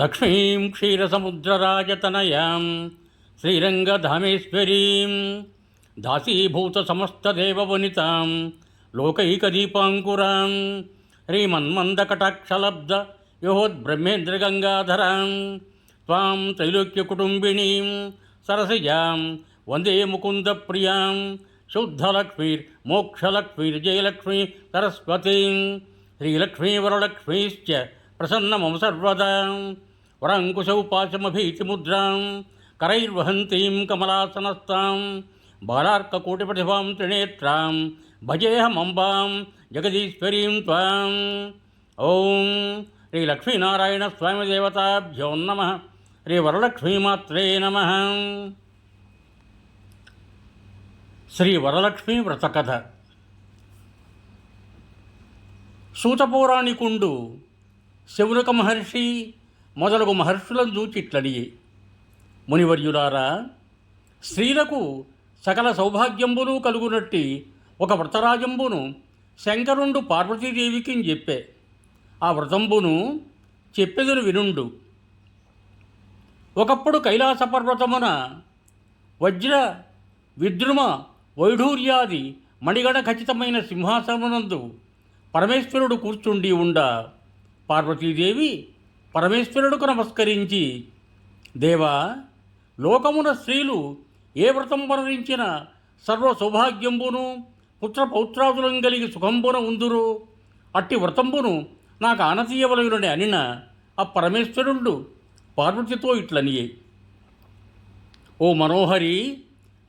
లక్ష్మీం క్షీరసముద్రరాజతనయాం శ్రీరంగధామేశ్వరీం దాసీభూత దాసీభూతసమస్తదేవవనితాం లోకైకదీపాంకురాం శ్రీమన్మందకటాక్షలబ్ధ యోద్బ్రహ్మేంద్రగంగాధరాం త్వాం త్రైలోక్యకుటుంబిణీం సరసయాం వందే ముకుందప్రియాం శుద్ధలక్ష్మీర్మోక్షలక్ష్మీర్జయలక్ష్మీ సరస్వతీం శ్రీలక్ష్మీవరలక్ష్మీశ్చ ప్రసన్నమం సర్వదా. వరంకుశౌపాశమభీతిముద్రాం करैर्वहन्तीं कमलासनस्तां बालार्ककोटिप्रतिभां त्रिनेत्रां भजेऽहमम्बां जगदीश्वरीं त्वाम् ॐ श्रीलक्ष्मीनारायणस्वामिदेवताभ्यो नमः श्रीवरलक्ष्मीमात्रे नमः శ్రీవరలక్ష్మీ వ్రతకథ సూతపౌరాణికుండు శౌనక మహర్షి మొదలగు మహర్షులను చూచిట్లడియే మునివర్యులారా స్త్రీలకు సకల సౌభాగ్యంబును కలుగునట్టి ఒక వ్రతరాజంబును శంకరుండు పార్వతీదేవికి చెప్పే. ఆ వ్రతంబును చెప్పెదును వినుండు. ఒకప్పుడు కైలాస పర్వతమున వజ్ర విద్రుమ వైఢూర్యాది మణిగణ ఖచ్చితమైన సింహాసనమునందు పరమేశ్వరుడు కూర్చుండి ఉండ. పార్వతీదేవి పరమేశ్వరుడుకు నమస్కరించి దేవా లోకమున స్త్రీలు ఏ వ్రతం వరణించిన సర్వ సౌభాగ్యంబును పుత్ర పౌత్రాదులం కలిగి సుఖంబున ఉందురు? అట్టి వ్రతంబును నాకు ఆనతీయవలయునని అనిన ఆ పరమేశ్వరుడు పార్వతితో ఇట్లనియే. ఓ మనోహరి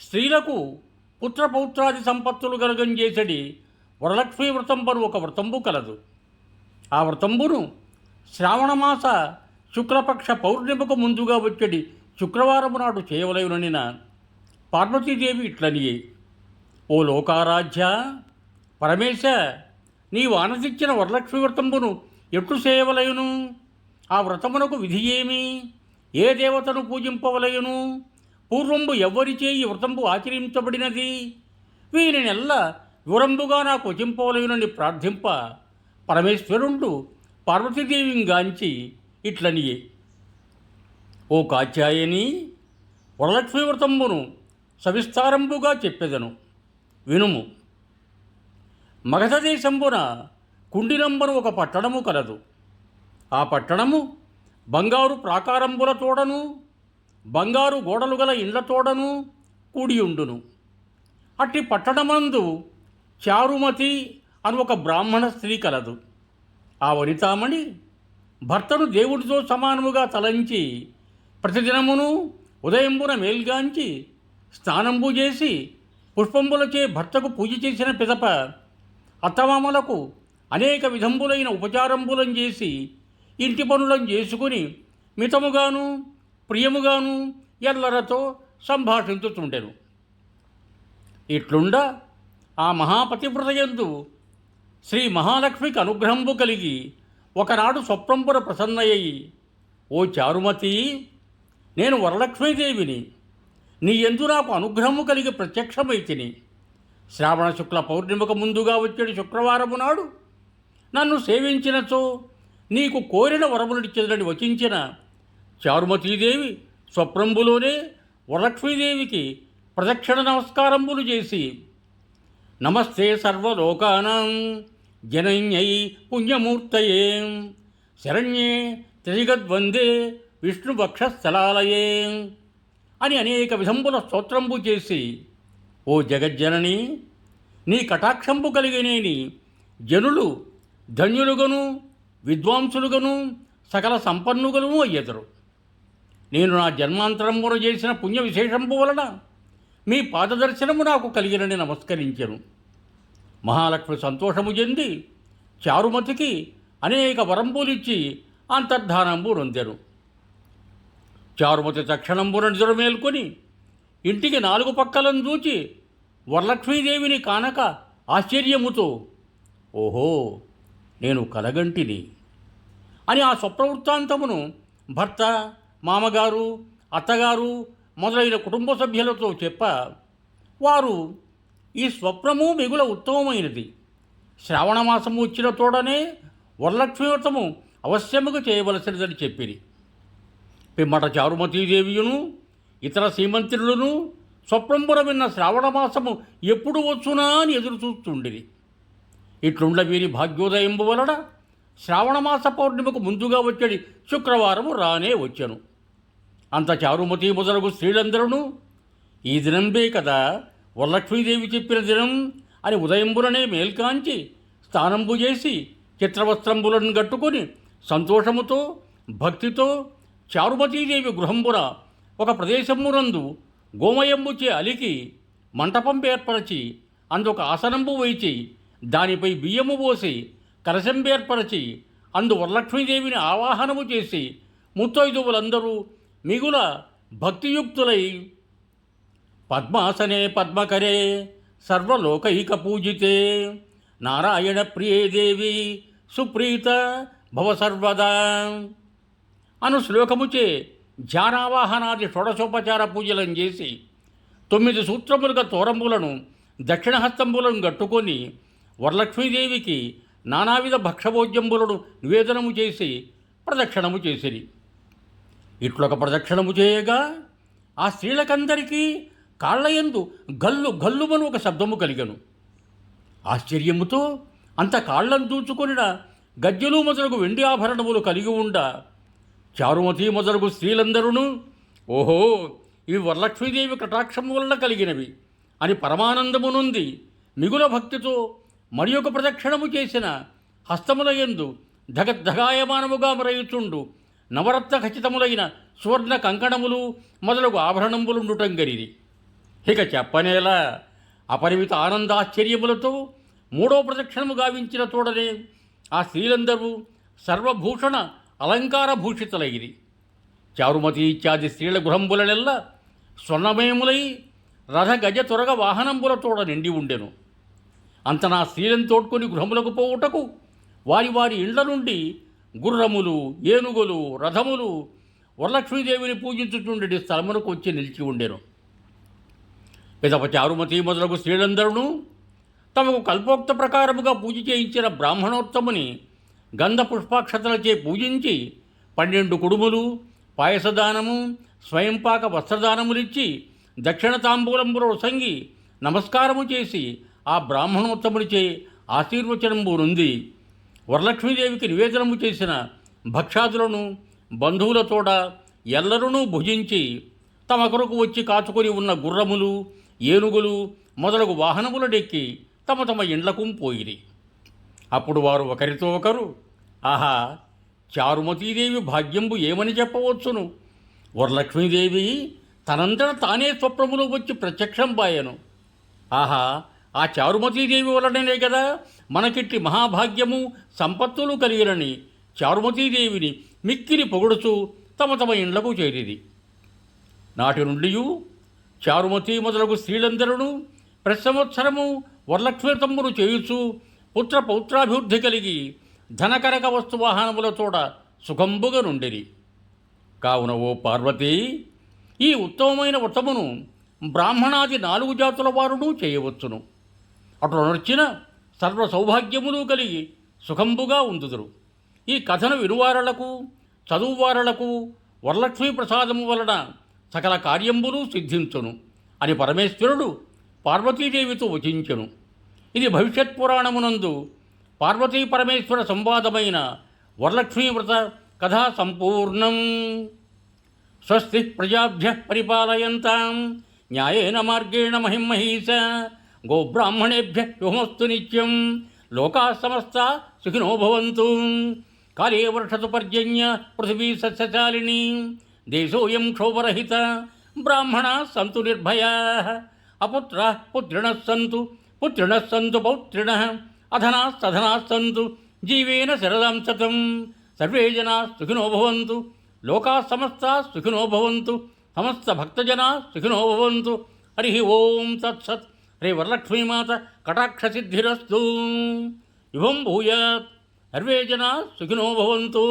స్త్రీలకు పుత్ర పౌత్రాది సంపత్తులు కలగంచేసడి వరలక్ష్మీ వ్రతంబను ఒక వ్రతంబు కలదు. ఆ వ్రతంబును శ్రావణమాస శుక్లపక్ష పౌర్ణిమకు ముందుగా వచ్చడి శుక్రవారము నాడు చేయవలయుననిన పార్వతీదేవి ఇట్లనియే ఓ లోకారాధ్య పరమేశ నీవు ఆనతిచ్చిన వరలక్ష్మి వ్రతంబును ఎట్లు చేయవలయును? ఆ వ్రతమునకు విధి ఏమి? ఏ దేవతను పూజింపవలయును? పూర్వంబు ఎవ్వరిచే ఈ వ్రతంబు ఆచరించబడినది? వీరినెల్ల వివరంబుగా నాకు వచింపవలయునని ప్రార్థింప పరమేశ్వరుండు పార్వతీదేవింగాంచి ఇట్లనియే. ఓ కాత్యాయని వరలక్ష్మి వ్రతంబును సవిస్తారంబుగా చెప్పెదను. వినుము. మగధ దేశంబున కుండినంబను ఒక పట్టణము కలదు. ఆ పట్టణము బంగారు ప్రాకారంబుల తోడను బంగారు గోడలు గల ఇండ్ల తోడను కూడియుండును అట్టి పట్టణమందు చారుమతి అని ఒక బ్రాహ్మణ స్త్రీ కలదు. ఆ వనితామణి భర్తను దేవుడితో సమానముగా తలంచి ప్రతిదినమును ఉదయంబున మేల్గాంచి స్నానంబు చేసి పుష్పంబులచే భర్తకు పూజ చేసిన పిదప అత్తమామలకు అనేక విధంబులైన ఉపచారంబులను చేసి ఇంటి పనులను చేసుకుని మితముగాను ప్రియముగాను ఎల్లరతో సంభాషించుతుండెను ఇట్లుండ ఆ మహాపతివ్రతయందు శ్రీ మహాలక్ష్మికి అనుగ్రహంబు కలిగి ఒకనాడు స్వప్నంపుర ప్రసన్నయ్యి ఓ చారుమతి నేను వరలక్ష్మీదేవిని నీ ఎందు నాకు అనుగ్రహము కలిగి ప్రత్యక్షమైతిని. శ్రావణ శుక్ల పౌర్ణిమకు ముందుగా వచ్చేడు శుక్రవారము నాడు నన్ను సేవించినచో నీకు కోరిన వరమునిచ్చేదని వచించిన చారుమతీదేవి స్వప్నంబులోనే వరలక్ష్మీదేవికి ప్రదక్షిణ నమస్కారంబులు చేసి నమస్తే సర్వలోకానాం జనన్యై పుణ్యమూర్తయే. శరణ్యే త్రిజగద్వందే విష్ణుభక్షస్థలాలయే అని అనేక విధంబుల స్తోత్రంబు చేసి ఓ జగజ్జనని నీ కటాక్షంపు కలిగినేని జనులు ధన్యులుగను విద్వాంసులుగను సకల సంపన్నుగను అయ్యెదరు. నేను నా జన్మాంతరమున చేసిన పుణ్య విశేషంపు వలన మీ పాదదర్శనము నాకు కలిగినని నమస్కరించను. మహాలక్ష్మి సంతోషము చెంది చారుమతికి అనేక వరంబులిచ్చి అంతర్ధానంబు రొందెను. చారుమతి తక్షణంబున నిద్ర మేల్కొని ఇంటికి నాలుగు పక్కలను చూచి వరలక్ష్మీదేవిని కానక ఆశ్చర్యముతో ఓహో నేను కలగంటిని అని ఆ స్వప్రవృత్తాంతమును భర్త మామగారు అత్తగారు మొదలైన కుటుంబ సభ్యులతో చెప్ప వారు ఈ స్వప్నము మిగుల ఉత్తమమైనది. శ్రావణమాసము వచ్చిన తోడనే వరలక్ష్మి వ్రతము అవశ్యముగా చేయవలసినదని చెప్పిరి. పిమ్మట చారుమతీదేవియును ఇతర సీమంతులను స్వప్నంబుర విన్న శ్రావణమాసము ఎప్పుడు వచ్చునా అని ఎదురు చూస్తుండిరి. ఇట్లుండ వీరి భాగ్యోదయంబు వలన శ్రావణమాస పౌర్ణిమకు ముందుగా వచ్చేది శుక్రవారము రానే వచ్చాను. అంత చారుమతి మొదలగు స్త్రీలందరూ ఈ దినంబే కదా వరలక్ష్మీదేవి చెప్పిన దినం అని ఉదయంబులనే మేల్కాంచి స్నానంబు చేసి చిత్రవస్త్రంబులను కట్టుకొని సంతోషముతో భక్తితో చారుమతీదేవి గృహంబుర ఒక ప్రదేశమునందు గోమయంబుచే అలికి మంటపం ఏర్పరచి అందుక ఆసనంబు వేచి దానిపై బియ్యము పోసి కలశంబేర్పరచి అందు వరలక్ష్మీదేవిని ఆవాహనము చేసి ముత్తైదువులందరూ మిగుల భక్తియుక్తులై పద్మాసనే పద్మకరే సర్వలోకైక పూజితే. నారాయణ ప్రియే దేవి సుప్రీత భవ సర్వదా. అను శ్లోకముచే ధ్యానావాహనాది షోడశోపచార పూజలను చేసి తొమ్మిది సూత్రములుగా తోరంబులను దక్షిణహస్తంబులను గట్టుకొని వరలక్ష్మీదేవికి నానావిధ భక్షభోజ్యంబులను నివేదనము చేసి ప్రదక్షిణము చేసిరి. ఇట్లొక ప్రదక్షిణము చేయగా ఆ స్త్రీలకందరికీ కాళ్ళయందు గల్లు గల్లుమను ఒక శబ్దము కలిగను. ఆశ్చర్యముతో అంత కాళ్ళను దూచుకొనిన గజ్జలు మొదలగు వెండి ఆభరణములు కలిగి ఉండ. చారుమతి మొదలగు స్త్రీలందరూ ఓహో ఇవి వరలక్ష్మీదేవి కటాక్షము వలన కలిగినవి అని పరమానందమునుంది మిగుల భక్తితో మరి ఒక ప్రదక్షిణము చేసిన హస్తముల యందు ధగద్ధగాయమానముగా మరయుచుండు నవరత్న ఖచ్చితములైన సువర్ణ కంకణములు మొదలగు ఆభరణములుండుటం గరిది ఇక చెప్పనేలా అపరిమిత ఆనందాశ్చర్యములతో మూడో ప్రదక్షిణము గావించిన తోడనే ఆ స్త్రీలందరూ సర్వభూషణ అలంకార భూషితులైరి చారుమతి ఇత్యాది స్త్రీల గృహంబులనెల్లా స్వర్ణమయములై రథ గజ తొరగ వాహనంబులతోడ నిండి ఉండెను. అంతనా స్త్రీలను తోడ్కొని గృహములకు పోవుటకు వారి వారి ఇండ్ల నుండి గుర్రములు ఏనుగులు రథములు వరలక్ష్మీదేవిని పూజించుచుండెడి స్థలమునకు వచ్చి నిలిచి ఉండెను. పిదప చారుమతి మొదలగు స్త్రీలందరూ తమకు కల్పోక్త ప్రకారముగా పూజ చేయించిన బ్రాహ్మణోత్తముని గంధ పుష్పాక్షతలచే పూజించి పన్నెండు కుడుములు పాయసదానము స్వయంపాక వస్త్రదానములిచ్చి దక్షిణ తాంబూలంబులో సంగి నమస్కారము చేసి ఆ బ్రాహ్మణోత్తమునిచే ఆశీర్వచనంబూనుంది. వరలక్ష్మీదేవికి నివేదనము చేసిన భక్షాదులను బంధువులతోడ ఎల్లరూ భుజించి తమ కొరకు వచ్చి కాచుకొని ఉన్న గుర్రములు ఏనుగులు మొదలగు వాహనములడెక్కి తమ తమ ఇండ్లకు పోయిరి. అప్పుడు వారు ఒకరితో ఒకరు ఆహా చారుమతీదేవి భాగ్యంబు ఏమని చెప్పవచ్చును? వరలక్ష్మీదేవి తనంతట తానే స్వప్నములో వచ్చి ప్రత్యక్షం బాయను ఆహా ఆ చారుమతీదేవి వలననే కదా మనకిట్టి మహాభాగ్యము సంపత్తులు కలిగినని చారుమతీదేవిని మిక్కిలి పొగుడుచు తమ తమ ఇండ్లకు చేరిది నాటి నుండి చారుమతి మొదలగు స్త్రీలందరూ ప్రతి సంవత్సరము వరలక్ష్మీతమ్మును చేయుచు పుత్ర పౌత్రాభివృద్ధి కలిగి ధనకరక వస్తు వాహనములతోడ సుఖంబుగా నుండిరి. కావున ఓ పార్వతి ఈ ఉత్తమమైన వ్రతమును బ్రాహ్మణాది నాలుగు జాతుల వారును చేయవచ్చును. అటు నడిచిన సర్వ సౌభాగ్యములు కలిగి సుఖంబుగా ఉందుదురు. ఈ కథను వినువారలకు చదువువారలకు వరలక్ష్మీ ప్రసాదము వలన సకల కార్యంబును సిద్ధించును అని పరమేశ్వరుడు పార్వతీదేవితో వచించెను. ఇది భవిష్యత్ పురాణమునందు పార్వతీ పరమేశ్వర సంవాదమైన వరలక్ష్మీ వ్రత కథా సంపూర్ణం. స్వస్తి ప్రజాభ్య పరిపాలయంతాం న్యాయేన మార్గేణ మహిమహీస గోబ్రాహ్మణేభ్య శుభమస్తు నిత్యం లోకా సమస్త సుఖినో భవంతు. కాళే వర్షతు పర్జన్య పృథివీ సస్యశాలిని. దేశోయం క్షోభరహిత బ్రాహ్మణ సంతు నిర్భయా అపుత్ర పుత్రిణ సంతు పుత్రిణ సంతు పౌత్రిణ అధనా సధనా సంతు జీవేన శరదాం శతం సర్వే జనా సుఖినో భవంతు లోకా సమస్త సుఖినో భవంతు సమస్త భక్తజనా సుఖినో భవంతు హరి ఓం తత్సత్ హరే వరలక్ష్మీమాత కటాక్షసిద్ధిరస్తు. ఇవం భూయాత్ సర్వే జనా సుఖినో భవంతు.